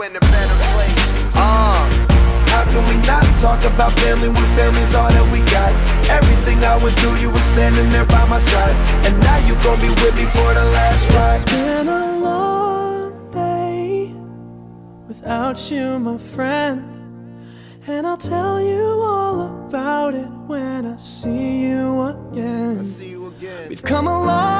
See in a better place. Uh. How can we not talk about family when family's all that we got? Everything I would do, you were standing there by my side. And now you gon' be with me for the last ride. It's been a long day without you, my friend. And I'll tell you all about it when I see you again. See you again. We've come a long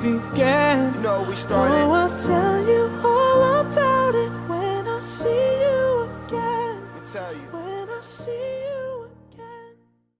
began. No, we started. Oh, I'll tell you all about it when I see you again. When I see you.